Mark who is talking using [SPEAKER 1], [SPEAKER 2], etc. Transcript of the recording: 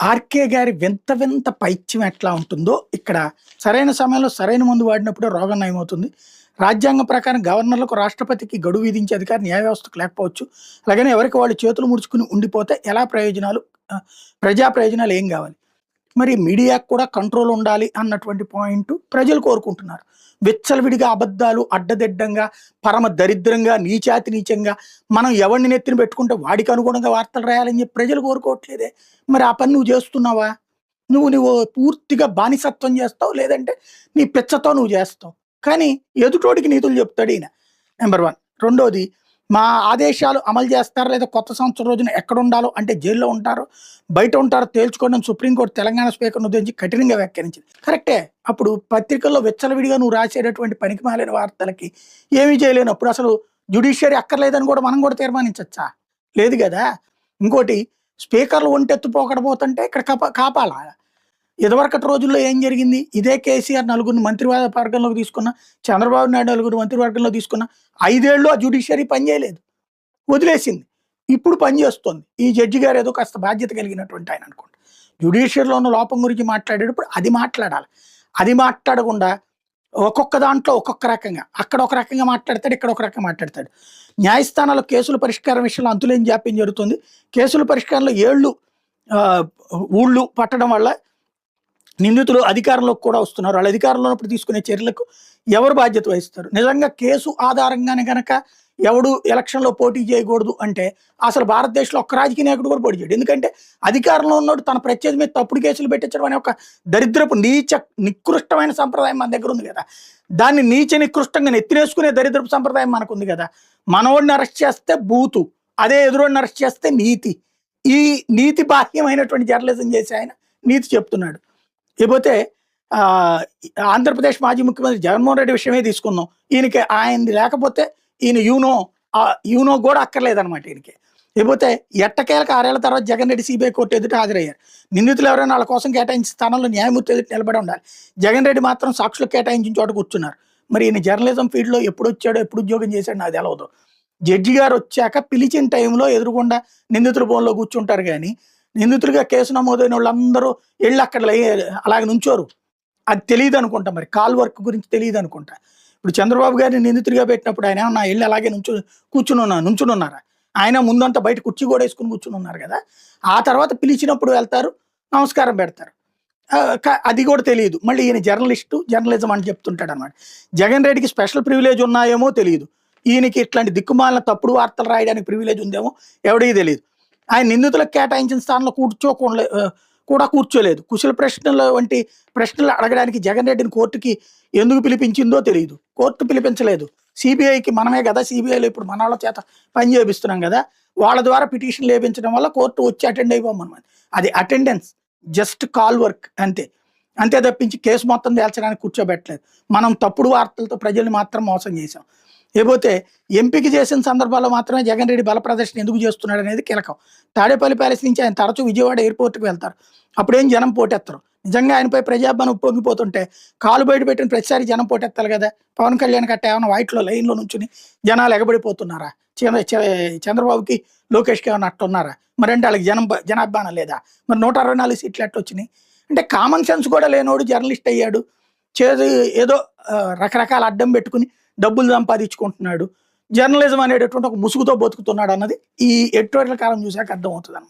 [SPEAKER 1] RK గారి వింత వింత పైత్యం ఎట్లా ఉంటుందో ఇక్కడ సరైన సమయంలో సరైన మందు వాడినప్పుడే రోగం నయమవుతుంది. రాజ్యాంగం ప్రకారం గవర్నర్లకు రాష్ట్రపతికి గడువు విధించే అధికారం న్యాయ వ్యవస్థకు లేకపోవచ్చు. అలాగనే ఎవరికి వాళ్ళు చేతులు ముడుచుకుని ఉండిపోతే ఎలా ప్రయోజనాలు ప్రజా ప్రయోజనాలు ఏం కావాలి? మరి మీడియాకు కూడా కంట్రోల్ ఉండాలి అన్నటువంటి పాయింట్ ప్రజలు కోరుకుంటున్నారు. విచ్చలవిడిగా అబద్ధాలు అడ్డదిడ్డంగా పరమ దరిద్రంగా నీచాతి నీచంగా మనం ఎవరిని నెత్తిన పెట్టుకుంటే వాడికి అనుగుణంగా వార్తలు రాయాలని చెప్పి ప్రజలు కోరుకోవట్లేదే. మరి ఆ పని నువ్వు చేస్తున్నావా? నువ్వు నువ్వు పూర్తిగా బానిసత్వం చేస్తావు లేదంటే నీ పిచ్చతో నువ్వు చేస్తావు. కానీ ఎదుటోడికి నీతులు చెప్తాడు ఈయన. Number one. రెండోది మా ఆదేశాలు అమలు చేస్తారు లేదా కొత్త సంవత్సరం రోజున ఎక్కడ ఉండాలో అంటే జైల్లో ఉంటారో బయట ఉంటారో తేల్చుకోవడం సుప్రీంకోర్టు తెలంగాణ స్పీకర్ను ఉద్దేశించి కఠినంగా వ్యాఖ్యానించింది. కరెక్టే. అప్పుడు పత్రికల్లో విచ్చలవిడిగా నువ్వు రాసేటటువంటి పనికి మాలిన వార్తలకి ఏమీ చేయలేనప్పుడు అసలు జ్యుడిషియరీ అక్కర్లేదని కూడా మనం కూడా తీర్మానించచ్చా? లేదు కదా. ఇంకోటి స్పీకర్లు ఒంటెత్తుపోకడపోతుంటే ఇక్కడ కాపా కాపాలా? ఇదివరకటి రోజుల్లో ఏం జరిగింది? ఇదే కేసీఆర్ నలుగురిని మంత్రివర్గంలోకి తీసుకున్న చంద్రబాబు నాయుడు నలుగురు మంత్రివర్గంలో తీసుకున్న ఐదేళ్ళు ఆ జ్యుడిషియరీ పనిచేయలేదు వదిలేసింది. ఇప్పుడు పనిచేస్తుంది ఈ జడ్జి గారు ఏదో కాస్త బాధ్యత కలిగినటువంటి ఆయన అనుకోండి. జ్యుడిషియర్లో ఉన్న లోపం గురించి మాట్లాడేటప్పుడు అది మాట్లాడాలి. అది మాట్లాడకుండా ఒక్కొక్క దాంట్లో ఒక్కొక్క రకంగా అక్కడ ఒక రకంగా మాట్లాడతాడు ఇక్కడ ఒక రకంగా మాట్లాడతాడు. న్యాయస్థానాల్లో కేసుల పరిష్కారం విషయంలో అంతులేని జాప్యం జరుగుతుంది. కేసుల పరిష్కారంలో ఏళ్ళు ఊళ్ళు పట్టడం వల్ల నిందితులు అధికారంలోకి కూడా వస్తున్నారు. వాళ్ళు అధికారంలో ఉన్నప్పుడు తీసుకునే చర్యలకు ఎవరు బాధ్యత వహిస్తారు? నిజంగా కేసు ఆధారంగానే కనుక ఎవడు ఎలక్షన్లో పోటీ చేయకూడదు అంటే అసలు భారతదేశంలో ఒక్క రాజకీయ నాయకుడు కూడా పోటీ చేయడు. ఎందుకంటే అధికారంలో ఉన్నోడు తన ప్రత్యేక మీద తప్పుడు కేసులు పెట్టించడం అనే ఒక దరిద్రపు నీచ నికృష్టమైన సంప్రదాయం మన దగ్గర ఉంది కదా. దాన్ని నీచ నికృష్టంగా నెత్తినేసుకునే దరిద్రపు సంప్రదాయం మనకు ఉంది కదా. మనోడిని అరెస్ట్ చేస్తే బూతు అదే ఎదురోడిని అరెస్ట్ చేస్తే నీతి. ఈ నీతి బాహ్యమైనటువంటి జర్నలిజం చేసి ఆయన నీతి చెప్తున్నాడు. ఇకపోతే ఆంధ్రప్రదేశ్ మాజీ ముఖ్యమంత్రి జగన్మోహన్ రెడ్డి విషయమే తీసుకుందాం. ఈయనకి ఆయనది లేకపోతే ఈయన యూనో యూనో కూడా అక్కర్లేదన్నమాట ఈయనకి. ఇకపోతే ఎట్టకేలకు ఆరేళ్ళ తర్వాత జగన్ రెడ్డి సిబిఐ కోర్టు ఎదుట హాజరయ్యారు. నిందితులు ఎవరైనా వాళ్ళ కోసం కేటాయించిన స్థానంలో న్యాయమూర్తి ఎదుట నిలబడి ఉండాలి. జగన్ రెడ్డి మాత్రం సాక్షులు కేటాయించిన చోట కూర్చున్నారు. మరి ఈయన జర్నలిజం ఫీల్డ్లో ఎప్పుడు వచ్చాడో ఎప్పుడు ఉద్యోగం చేశాడో నాకు తెలవదు. జడ్జి గారు వచ్చాక పిలిచిన టైంలో ఎదురుకుండా నిందితుల భవన్లో కూర్చుంటారు కానీ నిందితుడిగా కేసు నమోదైన వాళ్ళందరూ వెళ్ళి అక్కడ అలాగే నుంచోరు. అది తెలియదు అనుకుంటా మరి. కాల్ వర్క్ గురించి తెలియదు అనుకుంటా. ఇప్పుడు చంద్రబాబు గారిని నిందితుడిగా పెట్టినప్పుడు ఆయన ఏమన్నా వెళ్ళి అలాగే నుంచు కూర్చుని ఉన్నా నుంచుని ఉన్నారా ఆయన ముందంతా బయట కుర్చీ కూడా వేసుకుని కూర్చుని ఉన్నారు కదా. ఆ తర్వాత పిలిచినప్పుడు వెళ్తారు నమస్కారం పెడతారు. అది కూడా తెలియదు మళ్ళీ ఈయన జర్నలిస్టు జర్నలిజం అని చెప్తుంటాడు అనమాట జగన్ రెడ్డికి స్పెషల్ ప్రివిలేజ్ ఉన్నాయేమో తెలియదు ఈయనకి ఇట్లాంటి దిక్కుమాలిన తప్పుడు వార్తలు రాయడానికి ప్రివిలేజ్ ఉందేమో ఎవడికి తెలియదు ఆయన నిందితులకు కేటాయించిన స్థానంలో కూర్చోకుండా కూడా కూర్చోలేదు. కుశల ప్రశ్నల వంటి ప్రశ్నలు అడగడానికి జగన్ రెడ్డిని కోర్టుకి ఎందుకు పిలిపించిందో తెలియదు కోర్టు పిలిపించలేదు. సిబిఐకి మనమే కదా సిబిఐలో ఇప్పుడు మన వాళ్ళ చేత పని చేపిస్తున్నాం కదా వాళ్ళ ద్వారా పిటిషన్ లేపించడం వల్ల కోర్టు వచ్చి అటెండ్ అయిపోమన్నమాట. అది అటెండెన్స్ జస్ట్ కాల్ వర్క్ అంతే. అంతే తప్పించి కేసు మొత్తం తేల్చడానికి కూర్చోబెట్టలేదు. మనం తప్పుడు వార్తలతో ప్రజల్ని మాత్రం మోసం చేశాం. లేకపోతే ఎంపిక చేసిన సందర్భాల్లో మాత్రమే జగన్ రెడ్డి బల ప్రదర్శన ఎందుకు చేస్తున్నాడు అనేది కీలకం. తాడేపల్లి ప్యాలెస్ నుంచి ఆయన తరచూ విజయవాడ ఎయిర్పోర్ట్కి వెళ్తారు. అప్పుడేం జనం పోటెత్తారు. నిజంగా ఆయనపై ప్రజాభానం పొంగిపోతుంటే కాలు బయట పెట్టిన ప్రతిసారి జనం పోటెత్తాలి కదా. పవన్ కళ్యాణ్ కట్ట ఏమైనా వైట్లో లైన్లో నుంచుని జనాలు ఎగబడిపోతున్నారా? చంద్రబాబుకి లోకేష్కి ఏమైనా అట్టున్నారా మరి అంటే వాళ్ళకి జనం జనాభానం లేదా? మరి నూట అరవై నాలుగు సీట్లు ఎట్లా వచ్చినాయి అంటే కామన్ సెన్స్ కూడా లేనోడు జర్నలిస్ట్ అయ్యాడు. చేదు ఏదో రకరకాల అడ్డం పెట్టుకుని డబ్బులు సంపాదించుకుంటున్నాడు. జర్నలిజం అనేటటువంటి ఒక ముసుగుతో బతుకుతున్నాడు అన్నది ఈ ఎడిటోరియల్ కాలం చూసాక అర్థమవుతుంది